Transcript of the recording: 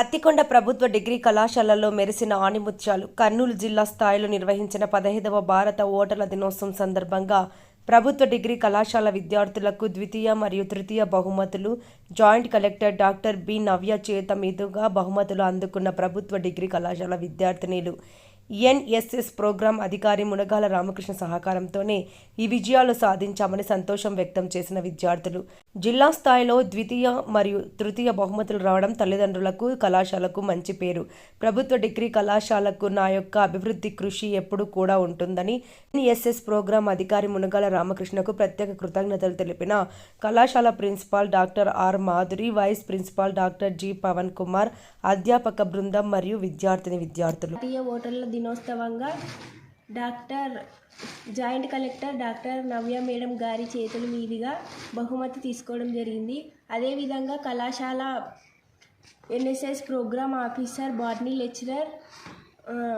పత్తికొండ ప్రభుత్వ డిగ్రీ కళాశాలలో మెరిసిన ఆణిముత్యాలు కర్నూలు జిల్లా స్థాయిలో నిర్వహించిన పదహైదవ భారత ఓటర్ల దినోత్సవం సందర్భంగా ప్రభుత్వ డిగ్రీ కళాశాల విద్యార్థులకు ద్వితీయ మరియు తృతీయ బహుమతులు joint collector doctor B Navya చేత మీదుగా బహుమతులు అందుకున్న ప్రభుత్వ డిగ్రీ కళాశాల విద్యార్థినిలు ఎన్ఎస్ఎస్ ప్రోగ్రాం అధికారి మునగాల రామకృష్ణ సహకారంతోనే ఈ విజయాలు సాధించామని సంతోషం వ్యక్తం చేసిన విద్యార్థులు. జిల్లా స్థాయిలో ద్వితీయ మరియు తృతీయ బహుమతులు రావడం తల్లిదండ్రులకు కళాశాలకు మంచి పేరు. ప్రభుత్వ డిగ్రీ కళాశాలకు నా యొక్క అభివృద్ధి కృషి ఎప్పుడు కూడా ఉంటుందని ఎన్ఎస్ఎస్ ప్రోగ్రాం అధికారి మునగాల రామకృష్ణకు ప్రత్యేక కృతజ్ఞతలు తెలిపిన కళాశాల principal doctor R Madhuri vice principal doctor G Pavan Kumar అధ్యాపక బృందం మరియు విద్యార్థిని విద్యార్థులు. ఓటర్ల దినోత్సవంగా doctor joint collector doctor Navya madam గారి చేతుల మీదుగా బహుమతి తీసుకోవడం జరిగింది. అదేవిధంగా కళాశాల NSS programme officer Barney lecturer